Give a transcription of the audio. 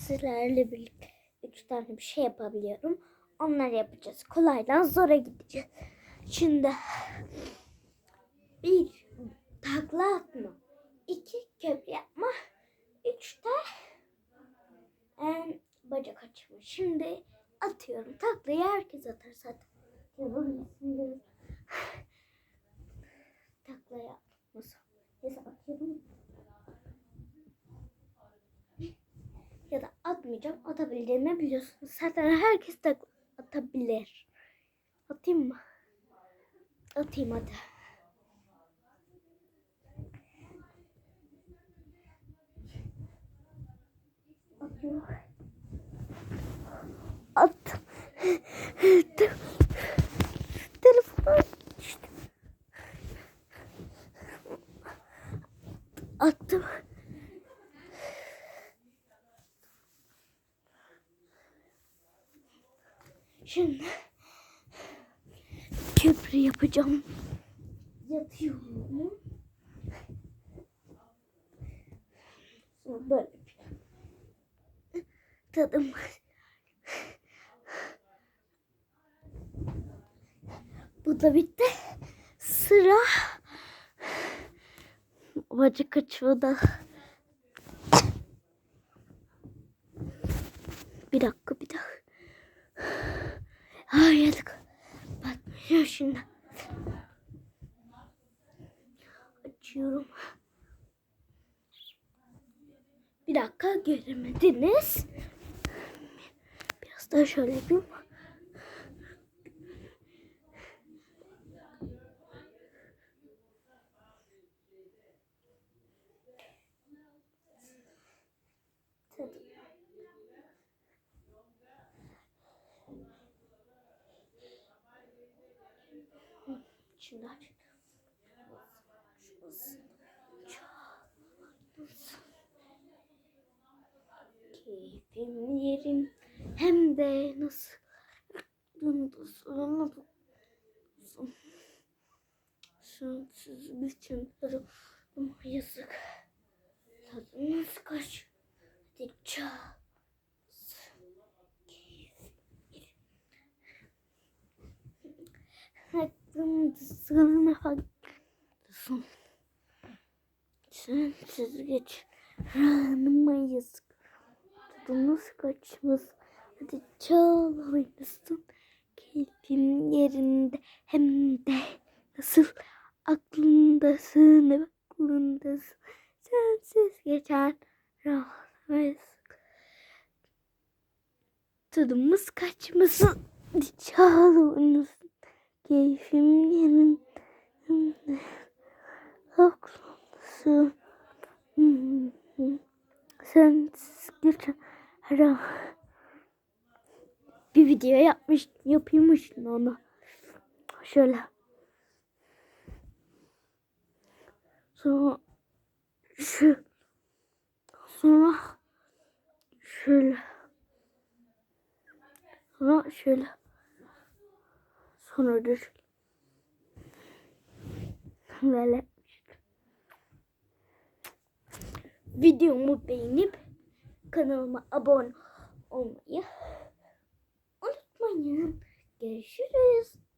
sizlerle birlikte üç tane bir şey yapabiliyorum. Onları yapacağız. Kolaydan zora gideceğiz. Şimdi bir takla atma. iki köprü yapma. Üç de em, bacak açma. Şimdi atıyorum. Taklayı herkes atar zaten. Yapabilirsiniz. Taklaya nasıl? Neyse atıyorum. ya da atmayacağım. Atabildiğimi biliyorsunuz. Zaten herkes de atabilir. Atayım mı? Atayım hadi. Atıyorum. Attım düştü. Attım. Şimdi köprü yapacağım. Yatıyorum. Sonra böyle tadım. Bu da bitti. Sıra bacak açmada. Bir dakika bir dakika. Ay yazık. Batmıyor şimdi. Açıyorum. Bir dakika göremediniz. Biraz daha şöyle yapayım. Tadım. Şimdi aç. Keyfim yerim. Hem de nasıl? Nasıl Sensiz bütün ama yazık. Tadınız kaç Aklımda haklısın. Sensiz geç. Ranıma yazık. Tadımız kaçmaz. Hadi çal oynasın. Keyfim yerinde hem de nasıl aklındasın aklındasın. Sensiz ranıma yazık. Tadımız kaçmasın. Hadi çal oynasın. Keyfim yerinde aklımdasın. Sen geçen ara bir video yapmış yapıyormuşsun onu. Şöyle. Sonra şu sonra şöyle. Sonra şöyle. Sonra şöyle. Böyle. Videomu beğenip kanalıma abone olmayı unutmayın. Görüşürüz.